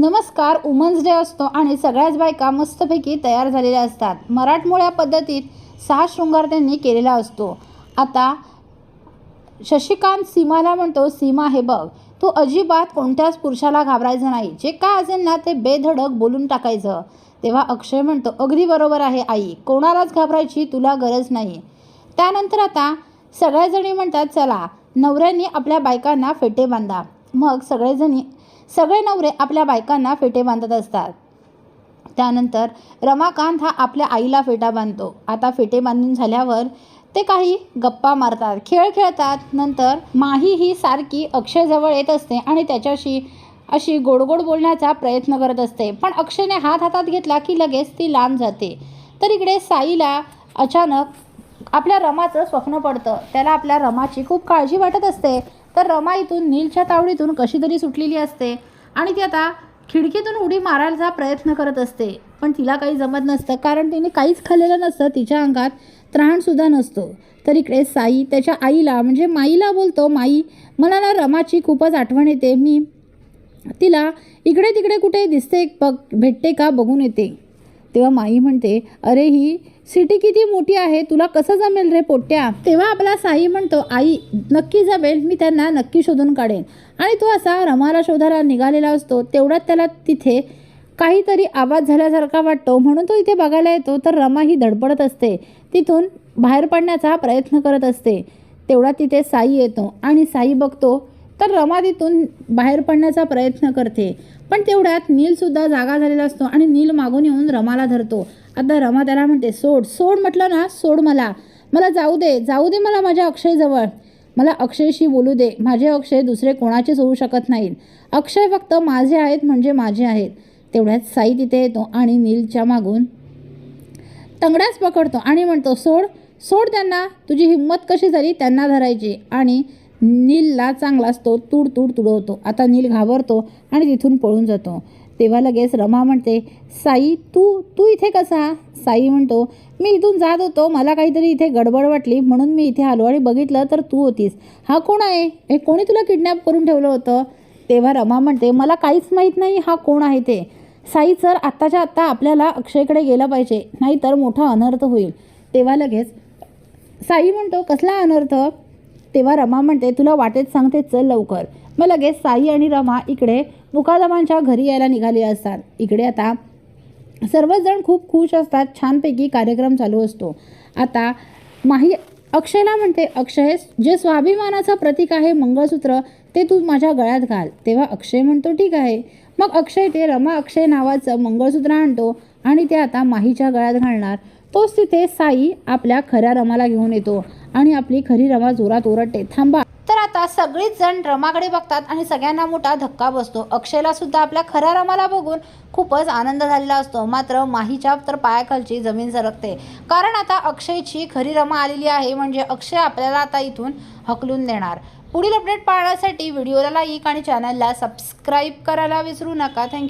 नमस्कार women's day असतो आणि सगळ्याच बायका मस्तपैकी तयार झालेल्या असतात. मराठमोळ्या पद्धतीत सहा शृंगार त्यांनी केलेला असतो. आता शशिकांत सीमाला म्हणतो सीमा हे बघ तू अजिबात कोणत्याच पुरुषाला घाबरायचं नाही. जे काय असेल ना ते बेधडक बोलून टाकायचं. तेव्हा अक्षय म्हणतो अगदी बरोबर आहे आई. कोणालाच घाबरायची तुला गरज नाही. त्यानंतर आता सगळ्याजणी म्हणतात चला नवऱ्यांनी आपल्या बायकांना फेटे बांधा. मग सगळेजणी सगळे नवरे आपल्या बायकांना फेटे बांधत असतात. त्यानंतर रमाकांत हा आपल्या आईला फेटा बांधतो. आता फेटे बांधून झाल्यावर ते काही गप्पा मारतात खेळ खेळतात. नंतर माही ही सारखी अक्षयजवळ येत असते आणि त्याच्याशी अशी गोडगोड बोलण्याचा प्रयत्न करत असते. पण अक्षयने हात हातात घेतला की लगेच ती लांब जाते. तर इकडे साईला अचानक आपल्या रमाचं स्वप्न पडतं. त्याला आपल्या रमाची खूप काळजी वाटत असते. तर रमा इथून नीलच्या तावडीतून कशी तरी सुटलेली असते आणि ती आता खिडकीतून उडी मारायचा प्रयत्न करत असते. पण तिला काही जमत नसतं कारण तिने काहीच खाल्लेलं नसतं. तिच्या अंगात त्राणसुद्धा नसतो. तर इकडे साई त्याच्या आईला म्हणजे माईला बोलतो माई मला ना रमाची खूपच आठवण येते. मी तिला इकडे तिकडे कुठे दिसते बघ भेटते का बघून येते. तेव्हा माई म्हणते अरे ही सिटी किती मोठी आहे तुला कसं जमेल रे पोट्या? तेव्हा आपला साई म्हणतो आई नक्की जमेल मी त्यांना नक्की शोधून काढेन. आणि तो असा रमाला शोधायला निघालेला असतो तेवढ्यात त्याला तिथे काहीतरी आवाज झाल्यासारखा वाटतो. म्हणून तो इथे बघायला येतो तर रमा ही धडपडत असते. तिथून बाहेर पडण्याचा प्रयत्न करत असते. तेवढा तिथे साई येतो आणि साई बघतो तर रमा तिथून बाहेर पडण्याचा प्रयत्न करते. पण तेवढ्यात नीलसुद्धा जागा झालेला असतो आणि नील मागून येऊन रमाला धरतो. आता रमा त्याला म्हणते सोड सोड म्हटलं ना सोड मला. मला जाऊ दे जाऊ दे मला माझ्या अक्षयजवळ. मला अक्षयशी बोलू दे. माझे अक्षय दुसरे कोणाचेच होऊ शकत नाहीत. अक्षय फक्त माझे आहेत म्हणजे माझे आहेत. तेवढ्यात साई तिथे येतो आणि नीलच्या मागून तंगड्याच पकडतो आणि म्हणतो सोड सोड त्यांना. तुझी हिंमत कशी झाली त्यांना धरायची? आणि नीलला चांगलाच तो तुड तुड तुडवतो आता नील घाबरतो आणि तिथून पळून जातो. तेव्हा लगेच रमा म्हणते साई तू तू इथे कसा? साई म्हणतो मी इथून जात होतो. मला काहीतरी इथे गडबड वाटली. म्हणून मी इथे आलो आणि बघितलं तर तू होतीस. हा कोण आहे? हे कोणी तुला किडनॅप करून ठेवलं होतं? तेव्हा रमा म्हणते मला काहीच माहीत नाही हा कोण आहे ते. साई सर आत्ताच्या आत्ता आपल्याला अक्षयकडे गेलं पाहिजे. नाहीतर मोठा अनर्थ होईल. तेव्हा लगेच साई म्हणतो कसला अनर्थ? तेव्हा रमा म्हणते तुला वाटेत सांगते चल लवकर. मग लगेच साई आणि रमा इकडे मुकादमांच्या घरी यायला निघाले असतात. इकडे आता सर्वजण खूप खुश असतात छानपैकी कार्यक्रम चालू असतो. आता माही अक्षयला म्हणते अक्षय जे स्वाभिमानाचं प्रतीक आहे मंगळसूत्र ते तू माझ्या गळ्यात घाल. तेव्हा अक्षय म्हणतो ठीक आहे. मग अक्षय ते रमा अक्षय नावाचं मंगळसूत्र आणतो आणि ते आता माहीच्या गळ्यात घालणार. तोच तिथे साई आपल्या खऱ्या रमाला घेऊन येतो. आणि आपली खरी रमा जोरात ओरडते. थांबा. तर आता सगळीच जण रमाकडे बघतात आणि सगळ्यांना मोठा धक्का बसतो. अक्षयला सुद्धा आपल्या खऱ्या रमाला बघून खूपच आनंद झालेला असतो. मात्र माहीच्या तर पायाखालची जमीन सरकते. कारण आता अक्षयची खरी रमा आलेली आहे म्हणजे अक्षय आपल्याला आता इथून हकलून देणार. पुढील अपडेट पाहण्यासाठी व्हिडिओला लाईक आणि चॅनलला सबस्क्राईब करायला विसरू नका. थँक्यू.